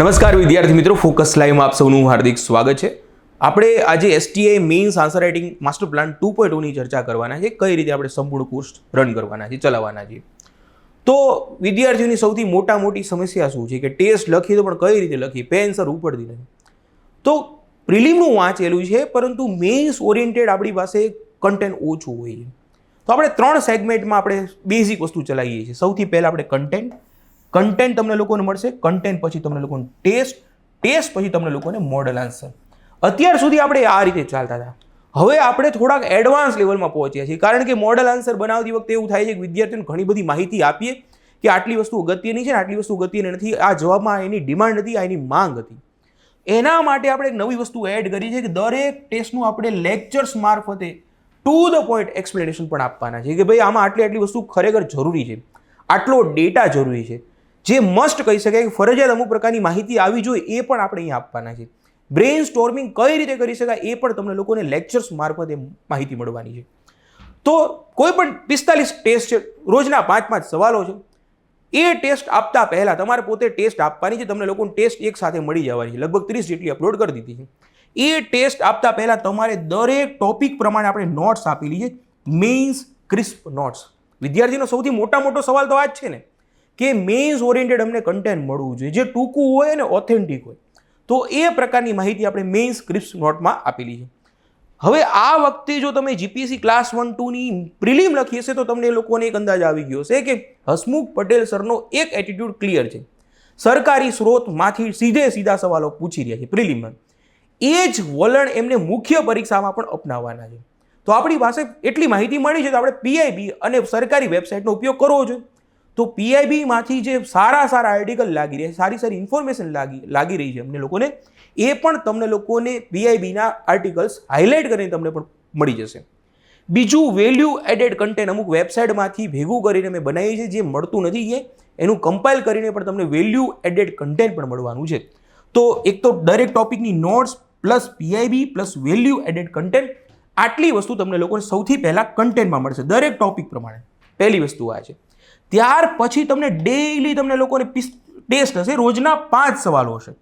નમસ્કાર વિદ્યાર્થી મિત્રો, ફોકસ લાઈવમાં આપ સૌનું હાર્દિક સ્વાગત છે. આપણે આજે STA mains answer writing master plan two point ઓની ચર્ચા કરવાના છે કઈ રીતે આપણે સંપૂર્ણ કોર્સ રન કરવાના છે ચલાવવાના છે તો વિદ્યાર્થીઓની સૌથી મોટા મોટી સમસ્યા શું છે કે ટેસ્ટ લખીએ તો પણ કઈ રીતે લખીએ? પેન સર ઉપડતી નથી. તો પ્રિલિમનું વાંચેલું છે, પરંતુ મેઇન્સ ઓરિએન્ટેડ આપણી પાસે કન્ટેન્ટ ઓછું હોય છે. તો આપણે ત્રણ સેગમેન્ટમાં આપણે બેઝિક વસ્તુ ચલાવીએ છીએ. સૌથી પહેલાં આપણે કન્ટેન્ટ કન્ટેન્ટ તમને લોકોને મળશે કન્ટેન્ટ પછી તમને લોકોને ટેસ્ટ ટેસ્ટ પછી તમને લોકોને મોડલ આન્સર અત્યાર સુધી આપણે આ રીતે ચાલતા હતા. હવે આપણે થોડાક એડવાન્સ લેવલમાં પહોંચ્યા છીએ. કારણ કે મોડલ આન્સર બનાવતી વખતે એવું થાય છે કે વિદ્યાર્થીઓને ઘણી બધી માહિતી આપીએ કે આટલી વસ્તુ અગત્યની છે ને આટલી વસ્તુ અગત્યની નથી. આ જવાબમાં એની ડિમાન્ડ હતી, આ એની માંગ હતી. એના માટે આપણે એક નવી વસ્તુ એડ કરી છે કે દરેક ટેસ્ટનું આપણે લેક્ચર્સ મારફતે ટુ ધ પોઈન્ટ એક્સપ્લેનેશન પણ આપવાના છે કે ભાઈ આમાં આટલી આટલી વસ્તુ ખરેખર જરૂરી છે. આટલો ડેટા જરૂરી છે. જે મસ્ટ કહી શકાય કે ફરજિયાત અમુક પ્રકારની માહિતી આવી જોઈએ એ પણ આપણે અહીંયા આપવાના છે. બ્રેઇન સ્ટોર્મિંગ કઈ રીતે કરી શકાય એ પણ તમને લોકોને લેક્ચર્સ મારફતે માહિતી મળવાની છે. તો કોઈ પણ પિસ્તાલીસ ટેસ્ટ છે, રોજના પાંચ પાંચ સવાલો છે. એ ટેસ્ટ આપતા પહેલાં તમારે પોતે ટેસ્ટ આપવાની છે, તમને લોકોને ટેસ્ટ એક સાથે મળી જવાની છે. લગભગ ત્રીસ જેટલી અપલોડ કરી દીધી છે. એ ટેસ્ટ આપતા પહેલાં તમારે દરેક ટોપિક પ્રમાણે આપણે નોટ્સ આપેલી છે. મેઇન્સ ક્રિસ્પ નોટ્સ વિદ્યાર્થીનો સૌથી મોટા મોટો સવાલ તો આ જ છે ને. કે મેઇન્સ ઓરિએન્ટેડ અમને કન્ટેન્ટ મળવું જોઈએ, જે ટૂંકું હોય અને ઓથેન્ટિક હોય. તો એ પ્રકારની માહિતી આપણે મેઇન્સ ક્રિસ્પ નોટમાં આપેલી છે. હવે આ વખતે જો તમે જીપીએસસી ક્લાસ વન ટુની પ્રિલિમ લખી હશે તો તમને એ લોકોને એક અંદાજ આવી ગયો છે કે હસમુખ પટેલ સરનો એક એટીટ્યૂડ ક્લિયર છે. સરકારી સ્ત્રોતમાંથી સીધે સીધા સવાલો પૂછી રહ્યા છે પ્રિલિમમાં એ જ વલણ એમને મુખ્ય પરીક્ષામાં પણ અપનાવવાના છે. તો આપણી પાસે એટલી માહિતી મળી છે તો આપણે પીઆઈબી અને સરકારી વેબસાઇટનો ઉપયોગ કરવો જોઈએ. તો પીઆઈબીમાંથી જે સારા સારા આર્ટિકલ લાગી રહ્યા છે, સારી સારી ઇન્ફોર્મેશન લાગી લાગી રહી છે અમને લોકોને, એ પણ તમને લોકોને પીઆઈબીના આર્ટિકલ્સ હાઇલાઇટ કરીને તમને પણ મળી જશે. બીજું વેલ્યુ એડેડ કન્ટેન્ટ અમુક વેબસાઇટમાંથી ભેગું કરીને મેં બનાવી છે, જે મળતું નથી એ, એનું કમ્પાઇલ કરીને પણ તમને વેલ્યુ એડેડ કન્ટેન્ટ પણ મળવાનું છે. તો એક તો દરેક ટોપિકની notes plus PIB plus value added content આટલી વસ્તુ તમને લોકોને સૌથી પહેલાં કન્ટેન્ટમાં મળશે, દરેક ટોપિક પ્રમાણે. પહેલી વસ્તુ આ છે. ત્યાર પછી તમને ડેઈલી તમને લોકોને ટેસ્ટ હશે. રોજના પાંચ સવાલો હશે.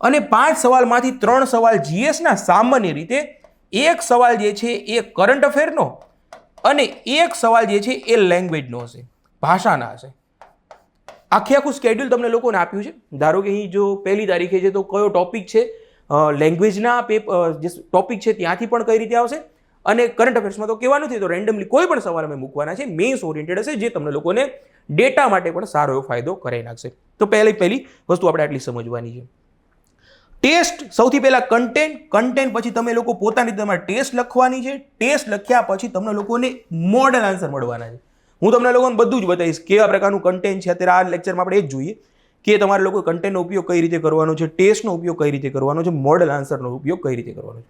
અને પાંચ સવાલમાંથી ત્રણ સવાલ જીએસના સામાન્ય રીતે, એક સવાલ જે છે એ કરંટ અફેરનો અને એક સવાલ જે છે એ લેંગ્વેજનો હશે. ભાષાના હશે. આખે આખું સ્કેડ્યુલ તમને લોકોને આપ્યું છે. ધારો કે અહીં જો પહેલી તારીખે છે તો કયો ટોપિક છે? લેંગ્વેજના પેપર જે ટોપિક છે ત્યાંથી પણ કઈ રીતે આવશે? અને કરંટ અફેર્સમાં તો કહેવાનું નથી તો રેન્ડમલી કોઈ પણ સવાલ અમે મૂકવાના છે. મેઇન્સ ઓરિએન્ટેડ હશે જે તમને લોકોને ડેટા માટે પણ સારો એવો ફાયદો કરાવી નાખશે. તો પહેલી પહેલી વસ્તુ આપણે આટલી સમજવાની છે. ટેસ્ટ સૌથી પહેલાં કન્ટેન્ટ કન્ટેન્ટ પછી તમે લોકો પોતાની તમારે ટેસ્ટ લખવાની છે. ટેસ્ટ લખ્યા પછી તમને લોકોને મોડલ આન્સર મળવાના છે. હું તમને લોકોને બધું જ બતાવીશ કેવા પ્રકારનું કન્ટેન્ટ છે. અત્યારે આ લેક્ચરમાં આપણે એ જ જોઈએ કે તમારે લોકો કન્ટેન્ટનો ઉપયોગ કઈ રીતે કરવાનો છે ટેસ્ટનો ઉપયોગ કઈ રીતે કરવાનો છે મોડલ આન્સરનો ઉપયોગ કઈ રીતે કરવાનો છે.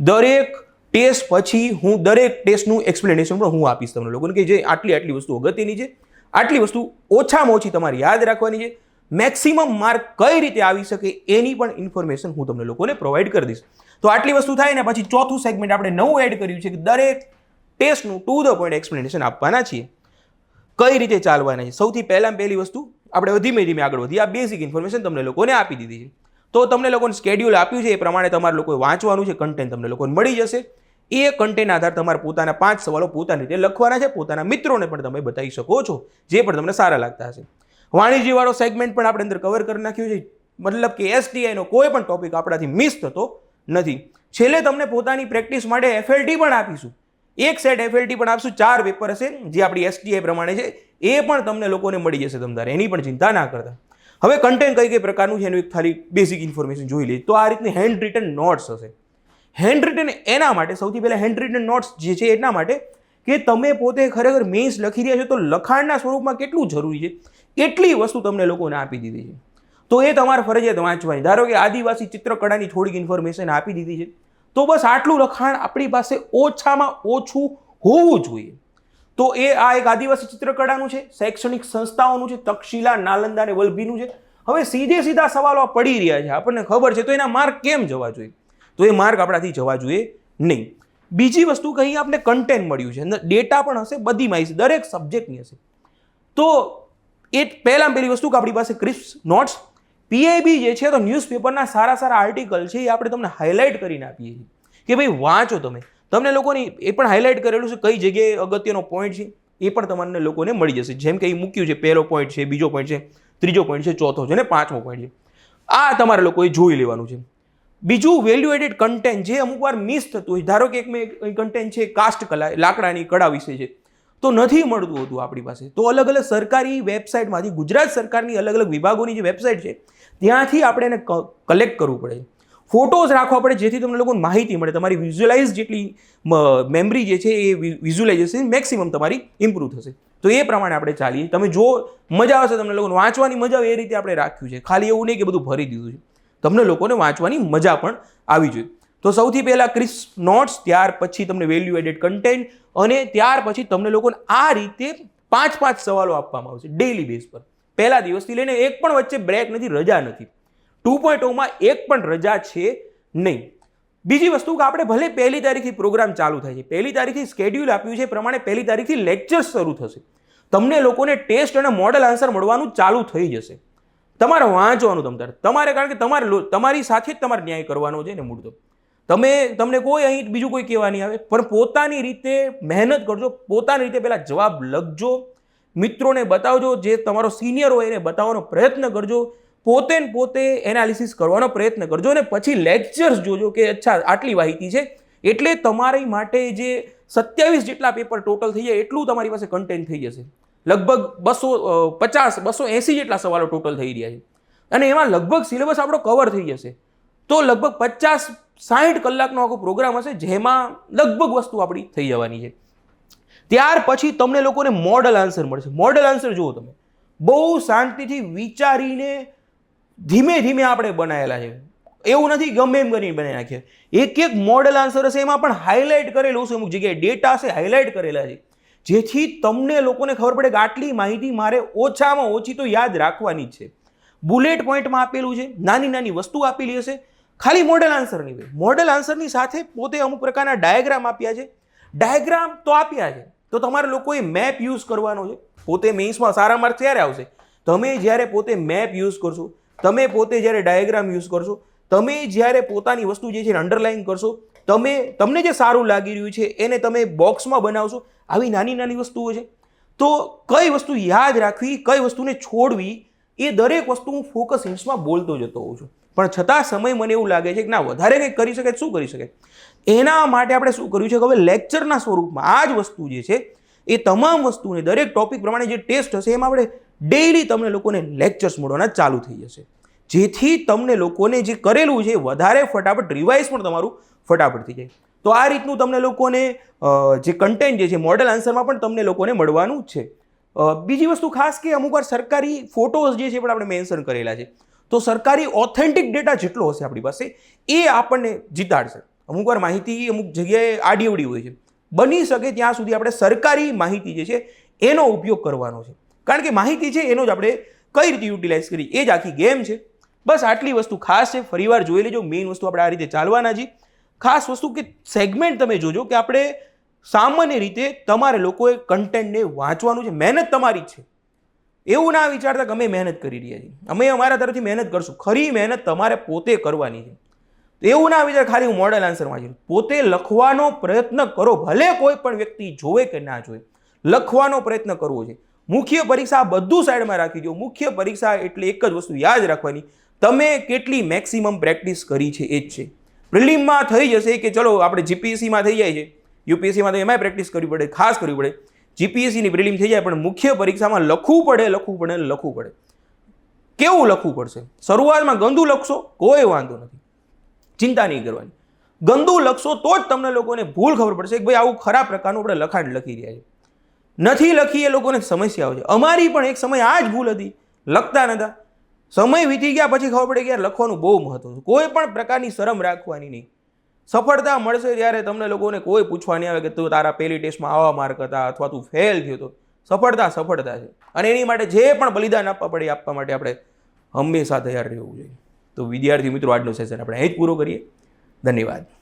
દરેક ટેસ્ટ પછી હું દરેક ટેસ્ટનું એક્સપ્લેનેશન પણ હું આપીશ તમને લોકોને કે જે આટલી આટલી વસ્તુ અગત્યની છે, આટલી વસ્તુ ઓછામાં ઓછી તમારે યાદ રાખવાની છે. મેક્સિમમ માર્ક કઈ રીતે આવી શકે એની પણ ઇન્ફોર્મેશન હું તમને લોકોને પ્રોવાઈડ કરી દઈશ. તો આટલી વસ્તુ થાય ને પછી ચોથું સેગમેન્ટ આપણે નવું એડ કર્યું છે કે દરેક ટેસ્ટનું ટુ ધ પોઈન્ટ એક્સપ્લેનેશન આપવાના છીએ. કઈ રીતે ચાલવાના છે? સૌથી પહેલાં પહેલી વસ્તુ આપણે ધીમે ધીમે આગળ વધી આ બેઝિક ઇન્ફોર્મેશન તમને લોકોને આપી દીધી છે. તો તમને લોકોને સ્કેડ્યુલ આપ્યું છે, એ પ્રમાણે તમારે લોકોએ વાંચવાનું છે કન્ટેન્ટ તમને લોકોને મળી જશે. એ કન્ટેન્ટ આધાર તમારે પોતાના પાંચ સવાલો પોતાની રીતે લખવાના છે, પોતાના મિત્રોને પણ તમે બતાવી શકો છો, જે પણ તમને સારા લાગતા હશે. વાણિજ્યવાળો સેગમેન્ટ પણ આપણે અંદર કવર કરી નાખ્યું છે. મતલબ કે એસટીઆઈનો કોઈ પણ ટોપિક આપણાથી મિસ થતો નથી. છેલ્લે તમને પોતાની પ્રેક્ટિસ માટે એફએલટી પણ આપીશું. એક સેટ એફએલટી પણ આપશું, ચાર પેપર હશે, જે આપણી એસટીઆઈ પ્રમાણે છે, એ પણ તમને લોકોને મળી જશે તમારે, એની પણ ચિંતા ના કરતા. હવે કન્ટેન્ટ કઈ કઈ પ્રકારનું છે, એનું એક ખાલી બેઝિક ઇન્ફોર્મેશન જોઈ લઈએ. તો આ રીતની હેન્ડ રિટન નોટ્સ હશે. હેન્ડ રિટન એના માટે, સૌથી પહેલાં હેન્ડ રિટન નોટ્સ જે છે એના માટે કે તમે પોતે ખરેખર મેઇન્સ લખી રહ્યા છો, તો લખાણના સ્વરૂપમાં કેટલું જરૂરી છે? એટલી વસ્તુ તમને લોકોને આપી દીધી છે? તો એ તમારે ફરજિયાત વાંચવાની. ધારો કે આદિવાસી ચિત્રકળાની થોડીક ઇન્ફોર્મેશન આપી દીધી છે, તો બસ આટલું લખાણ આપણી પાસે ઓછામાં ઓછું હોવું જોઈએ. તો એ આ એક આદિવાસી ચિત્રકળાનું છે, શૈક્ષણિક સંસ્થાઓનું છે, તક્ષશિલા, નાલંદા અને વલભીનું છે. હવે સીધે સીધા સવાલો પડી રહ્યા છે, આપણને ખબર છે, તો એના માર્ક કેમ જવા જોઈએ? તો એ માર્ક આપણાથી જવા જોઈએ નહીં. બીજી વસ્તુ કહી આપણે કન્ટેન્ટ મળ્યું છે. ડેટા પણ હશે, બધી માહિતી દરેક સબ્જેક્ટની હશે. તો એ પહેલાં પહેલી વસ્તુ કે આપણી પાસે ક્રિસ્પ નોટ્સ પીઆઈબી જે છે તો ન્યૂઝપેપરના સારા સારા આર્ટિકલ છે એ આપણે તમને હાઇલાઇટ કરીને આપીએ છીએ. કે ભાઈ વાંચો તમે. તમને લોકોની એ પણ હાઇલાઇટ કરેલું છે કઈ જગ્યાએ અગત્યનો પોઈન્ટ છે એ પણ તમને લોકોને મળી જશે. જેમ કે એ મૂક્યું છે પહેલો પોઈન્ટ છે, બીજો પોઈન્ટ છે, ત્રીજો પોઈન્ટ છે, ચોથો છે ને પાંચમો પોઈન્ટ છે. આ તમારે લોકોએ જોઈ લેવાનું છે. બીજું વેલ્યુ એડેડ કન્ટેન્ટ જે અમુક વાર મિસ થતું હોય, ધારો કે એક મેં કન્ટેન્ટ છે કાસ્ટ કલા, લાકડાની કળા વિશે છે, તો નથી મળતું હતું આપણી પાસે. તો અલગ અલગ સરકારી વેબસાઇટમાંથી ગુજરાત સરકારની અલગ અલગ વિભાગોની જે વેબસાઇટ છે, ત્યાંથી આપણે એને કલેક્ટ કરવું પડે. ફોટોઝ રાખવા પડે, જેથી તમને લોકોને માહિતી મળે, તમારી વિઝ્યુલાઇઝ જેટલી મેમરી જે છે એ વિઝ્યુલાઇઝેશન મેક્સિમમ તમારી ઇમ્પ્રૂવ થશે. તો એ પ્રમાણે આપણે ચાલીએ. તમે જો મજા આવશે, તમને લોકોને વાંચવાની મજા આવે, એ રીતે આપણે રાખ્યું છે. ખાલી એવું નહીં કે બધું ભરી દીધું છે. તમને લોકોને વાંચવાની મજા પણ આવી જોઈએ. તો સૌથી પહેલાં ક્રિસ્પ નોટ્સ, ત્યાર પછી તમને વેલ્યુ એડેડ કન્ટેન્ટ અને ત્યાર પછી તમને લોકોને આ રીતે પાંચ પાંચ સવાલો આપવામાં આવશે ડેઇલી બેઝ પર. પહેલા દિવસથી લઈને એક પણ વચ્ચે બ્રેક નથી, રજા નથી. ટુ પોઈન્ટ ઓમાં એક પણ રજા છે નહીં. બીજી વસ્તુ કે આપણે ભલે પહેલી તારીખથી પ્રોગ્રામ ચાલુ થાય છે, પહેલી તારીખથી સ્કેડ્યુલ આપ્યું છે પ્રમાણે પહેલી તારીખથી લેક્ચર્સ શરૂ થશે. તમને લોકોને ટેસ્ટ અને મોડલ આન્સર મળવાનું ચાલુ થઈ જશે. તમારે વાંચવાનું તમતારે તમારે કારણ કે તમારે તમારી સાથે જ તમારે ન્યાય કરવાનો છે ને મૂળ તો. તમે, તમને કોઈ અહીં બીજું કોઈ કહેવા નહીં આવે. પણ પોતાની રીતે મહેનત કરજો. પોતાની રીતે પહેલાં જવાબ લખજો. મિત્રોને બતાવજો. જે તમારો સિનિયર હોય એને બતાવવાનો પ્રયત્ન કરજો. પોતે ને પોતે એનાલિસિસ કરવાનો પ્રયત્ન કરજો અને પછી લેક્ચર્સ જોજો કે અચ્છા, આટલી માહિતી છે. એટલે તમારી માટે જે સત્યાવીસ જેટલા પેપર ટોટલ થઈ જાય, એટલું તમારી પાસે કન્ટેન્ટ થઈ જશે. લગભગ બસો પચાસ, બસો એંસી જેટલા સવાલો ટોટલ થઈ રહ્યા છે. અને એમાં લગભગ સિલેબસ આપણો કવર થઈ જશે. તો લગભગ પચાસ સાઠ કલાકનો આખો પ્રોગ્રામ હશે જેમાં લગભગ વસ્તુ આપણી થઈ જવાની છે. ત્યાર પછી તમને લોકોને મોડલ આન્સર મળશે. મોડલ આન્સર જુઓ તમે. બહુ શાંતિથી વિચારીને ધીમે ધીમે આપણે બનાવેલા છે. એવું નથી ગમે એમ કરીને બનાવી નાખીએ. એક એક મોડલ આન્સર હશે એમાં પણ હાઇલાઇટ કરેલું છે. અમુક જગ્યાએ ડેટા હશે હાઇલાઇટ કરેલા છે. જેથી તમને લોકોને ખબર પડે કે આટલી માહિતી મારે ઓછામાં ઓછી તો યાદ રાખવાની છે. બુલેટ પોઈન્ટમાં આપેલું છે, નાની નાની વસ્તુ આપેલી હશે. ખાલી મોડલ આન્સરની હોય. મોડલ આન્સરની સાથે પોતે અમુક પ્રકારના ડાયાગ્રામ આપ્યા છે. ડાયાગ્રામ તો આપ્યા છે. તો તમારે લોકોએ મેપ યુઝ કરવાનો છે. પોતે મેઇન્સમાં સારા માર્ક ક્યારે આવશે? તમે જ્યારે પોતે મેપ યુઝ કરશો, તમે પોતે જ્યારે ડાયાગ્રામ યુઝ કરશો, તમે જ્યારે પોતાની વસ્તુ જે છે અંડરલાઇન કરશો તમે, તમને જે સારું લાગી રહ્યું છે, એને તમે બોક્સમાં બનાવશો, આવી નાની નાની વસ્તુઓ છે. તો કઈ વસ્તુ યાદ રાખવી, કઈ વસ્તુને છોડવી, એ દરેક વસ્તુ હું ફોકસ હિન્ટ્સમાં બોલતો જતો હોઉં છું. પણ છતાં સમય મને એવું લાગે છે કે ના, વધારે કંઈક કરી શકે શું કરી શકે એના માટે આપણે શું કર્યું છે કે હવે લેક્ચરના સ્વરૂપમાં આ જ વસ્તુ જે છે, એ તમામ વસ્તુને, દરેક ટોપિક પ્રમાણે જે ટેસ્ટ હશે, એમાં આપણે ડેઈલી તમને લોકોને લેક્ચર્સ મળવાના ચાલુ થઈ જશે. જેથી તમને લોકોને જે કરેલું છે વધારે ફટાફટ રિવાઇઝ પણ તમારું ફટાફટ થઈ જાય. તો આ રીતનું તમને લોકોને જે કન્ટેન્ટ જે છે મોડલ આન્સરમાં પણ તમને લોકોને મળવાનું છે. બીજી વસ્તુ ખાસ કે અમુક વાર સરકારી ફોટોઝ જે છે પણ આપણે મેન્શન કરેલા છે. તો સરકારી ઓથેન્ટિક ડેટા જેટલો હશે આપણી પાસે, એ આપણને જીતાડશે. અમુક વાર માહિતી અમુક જગ્યાએ આડીવડી હોય છે. બની શકે ત્યાં સુધી આપણે સરકારી માહિતી જે છે, એનો ઉપયોગ કરવાનો છે. કારણ કે માહિતી છે, એનો જ આપણે કઈ રીતે યુટિલાઇઝ કરી એ જ આખી ગેમ છે. બસ આટલી વસ્તુ ખાસ છે. ફરીવાર જોઈ લેજો. મેઇન વસ્તુ આપણે આ રીતે ચાલવાના છીએ. ખાસ વસ્તુ કે સેગમેન્ટ તમે જોજો કે આપણે સામાન્ય રીતે તમારે લોકોએ કન્ટેન્ટને વાંચવાનું છે, મહેનત તમારી છે. એવું ના વિચારતા કે અમે મહેનત કરી રહ્યા છીએ. અમે અમારા તરફથી મહેનત કરશું. ખરી મહેનત તમારે પોતે કરવાની છે. એવું ના વિચાર, ખાલી હું મોડલ આન્સર વાંચી પોતે લખવાનો પ્રયત્ન કરો, ભલે કોઈ પણ વ્યક્તિ જોવે કે ના જોવે. લખવાનો પ્રયત્ન કરવો છે. મુખ્ય પરીક્ષા બધું સાઈડમાં રાખી દો. મુખ્ય પરીક્ષા એટલે એક જ વસ્તુ યાદ રાખવાની. તમે કેટલી મેક્સિમમ પ્રેક્ટિસ કરી છે એ જ છે. પ્રિલિમમાં થઈ જશે કે ચલો આપણે જીપીએસસીમાં થઈ જાય છે. યુપીએસસીમાં તો એમાંય પ્રેક્ટિસ કરવી પડે, ખાસ કરવી પડે. જીપીએસસીની પ્રિલિમ થઈ જાય પણ મુખ્ય પરીક્ષામાં લખવું પડે લખવું પડે લખવું પડે. કેવું લખવું પડશે? શરૂઆતમાં ગંદુ લખશો, કોઈ વાંધો નથી. ચિંતા નહીં કરવાની. ગંદુ લખશો તો જ તમને લોકોને ભૂલ ખબર પડશે કે ભાઈ આવું ખરાબ પ્રકારનું આપણે લખાણ લખી રહ્યા છે. નથી લખી એ લોકોને સમસ્યાઓ છે. અમારી પણ એક સમય આ જ ભૂલ હતી. લખતા નતા. સમય વીતી ગયા પછી ખબર પડે કે યાર લખવાનું બહુ મહત્વ છે. કોઈ પણ પ્રકારની શરમ રાખવાની નહીં. સફળતા મળશે ત્યારે તમને લોકોને કોઈ પૂછવા નહીં આવે કે તું તારા પહેલી ટેસ્ટમાં આવા માર્ક હતા અથવા તું ફેલ થયો તો. સફળતા સફળતા છે. અને એની માટે જે પણ બલિદાન આપવા પડે આપવા માટે આપણે હંમેશા તૈયાર રહેવું જોઈએ. તો વિદ્યાર્થી મિત્રો, આજનો સેશન આપણે અહીં જ પૂરો કરીએ. ધન્યવાદ.